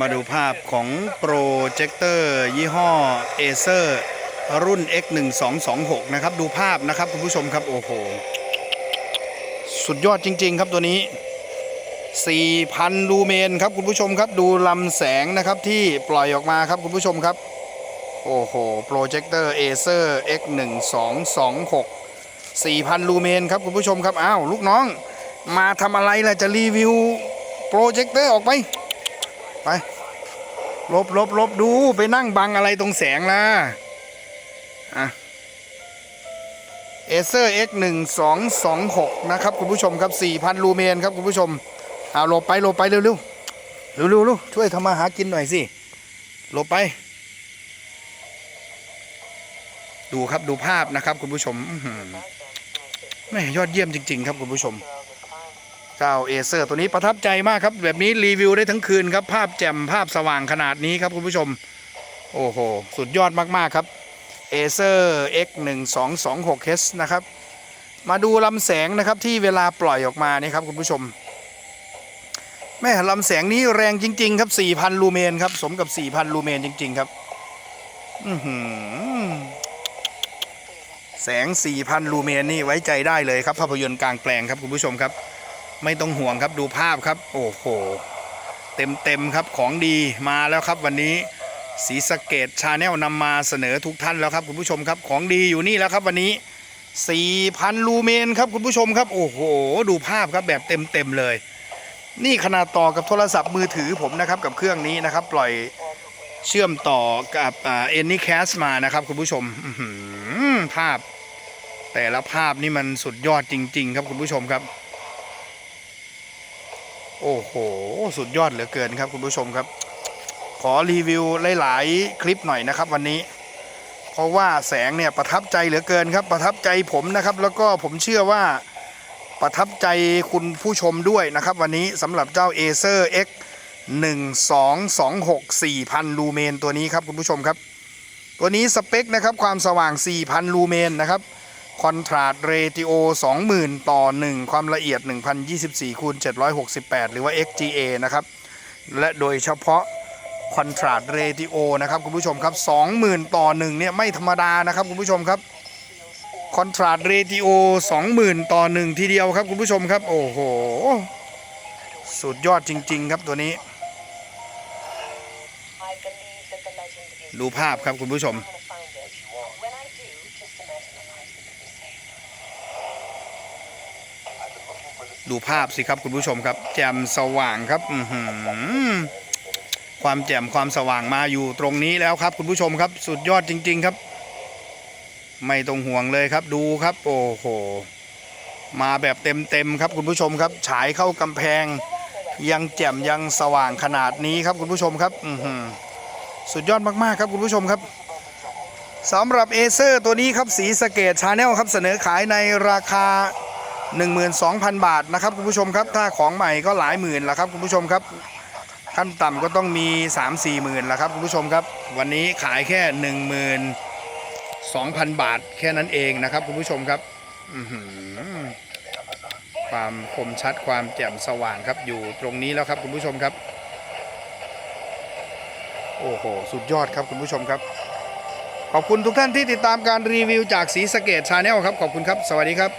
มาดูภาพของโปรเจคเตอร์ยี่ห้อเอเซอร์รุ่น X1226 นะครับ ดูภาพนะครับคุณผู้ชมครับ โอ้โห สุดยอดจริง ๆ ครับตัวนี้ 4,000 ลูเมนครับคุณผู้ชมครับ ดูลำแสงนะครับที่ปล่อยออกมาครับคุณผู้ชมครับ โอ้โห โปรเจคเตอร์เอเซอร์ X1226 4,000 ลูเมนครับคุณผู้ชมครับ อ้าว ลูกน้อง มาทำอะไรล่ะจะรีวิวโปรเจคเตอร์ออกไป ไปลบลบลบดูไปนั่งบังอะไรตรงแสงล่ะอะเอเซอร์ X 1 2 2 6นะครับคุณผู้ชมครับ 4,000 ลูเมนครับคุณผู้ชมเอาหลบไปหลบไปเร็วเร็วเร็วเร็วเร็วช่วยทำมาหากินหน่อยสิหลบไป ดูครับดูภาพนะครับคุณผู้ชมอื้อหือแม่ยอดเยี่ยมจริง ๆ ครับคุณผู้ชม เจ้าเอเซอร์ตัวนี้ประทับใจมากครับ แบบนี้รีวิวได้ทั้งคืนครับ ภาพแจ่มภาพสว่างขนาดนี้ครับคุณผู้ชม โอ้โห สุดยอดมาก ๆ ครับเอเซอร์ X 1 2 2 6 H นะครับ มาดูลำแสงนะครับที่เวลาปล่อยออกมานี่ครับคุณผู้ชมแม่ลำแสงนี้แรงจริง ๆ ครับ 4,000 ลูเมนครับ สมกับ 4,000 ลูเมนจริง ๆ ครับแสง 4,000 ลูเมนนี่ไว้ใจได้เลยครับภาพยนตร์กลางแปลงครับคุณผู้ชมครับ ไม่ต้องห่วงครับดูภาพครับ โอ้โห เต็มเต็มๆครับของดีมาแล้วครับวันนี้สีสเกตชาแนลนำมาเสนอทุกท่านแล้วครับคุณผู้ชมครับของดีอยู่นี่แล้วครับวันนี้ 4,000 ลูเมนครับคุณผู้ชมครับ โอ้โห ดูภาพครับแบบเต็มเต็มๆเลย นี่ขนาดต่อกับโทรศัพท์มือถือผมนะครับกับเครื่องนี้นะครับปล่อยเชื่อมต่อกับเอ่า Anycast มานะครับคุณผู้ชมภาพ แต่ละภาพนี่มันสุดยอดจริง ๆ ครับคุณผู้ชมครับ โอ้โห สุดยอดเหลือเกินครับคุณผู้ชมครับ ขอรีวิวหลาย ๆ คลิปหน่อยนะครับวันนี้ เพราะว่าแสงเนี่ยประทับใจเหลือเกินครับ ประทับใจผมนะครับ แล้วก็ผมเชื่อว่าประทับใจคุณผู้ชมด้วยนะครับ วันนี้สำหรับเจ้า Acer X 1226 4,000 ลูเมนตัวนี้ครับคุณผู้ชมครับ ตัวนี้สเปคนะครับความสว่าง 4,000 ลูเมนนะครับ คอนทราสเรติโอ20,000 ต่อ 1 ความละเอียด 1024คูณ768 หรือว่า XGA นะครับ และโดยเฉพาะคอนทราสเรติโอนะครับคุณผู้ชมครับ 20,000 ต่อ 1 เนี่ย ไม่ธรรมดานะครับคุณผู้ชมครับคอนทราสเรติโอ20,000 ต่อ 1 ทีเดียวครับคุณผู้ชมครับ โอ้โห สุดยอดจริง ๆ ครับตัวนี้ ดูภาพครับคุณผู้ชม ดูภาพสิครับคุณผู้ชมครับ แจ่มสว่างครับความแจ่มความสว่างมาอยู่ตรงนี้แล้วครับ คุณผู้ชมครับ สุดยอดจริง ๆครับ ไม่ต้องห่วงเลยครับดูครับ โอ้โห มาแบบเต็มๆครับ คุณผู้ชมครับ ฉายเข้ากำแพง ยังแจ่มยังสว่างขนาดนี้ครับ คุณผู้ชมครับสุดยอดมากๆครับ คุณผู้ชมครับสำหรับเอเซอร์ตัวนี้ครับสีสเกตชาแนลครับเสนอขายในราคา 12,000 บาทนะครับคุณผู้ชมครับ ถ้าของใหม่ก็หลายหมื่นล้วครับคุณผู้ชมครับ ขั้นต่ำก็ต้องมี 3-4หมื่นล้วครับคุณผู้ชมครับ วันนี้ขายแค่ 12,000 บาทแค่นั้นเองนะครับคุณผู้ชมครับความคมชัดความแจ่มสว่างครับอยู่ตรงนี้แล้วครับคุณผู้ชมครับ โอ้โห สุดยอดครับคุณผู้ชมครับ ขอบคุณทุกท่านที่ติดตามการรีวิวจากสีสเกตชาแนลครับ ขอบคุณครับ สวัสดีครับ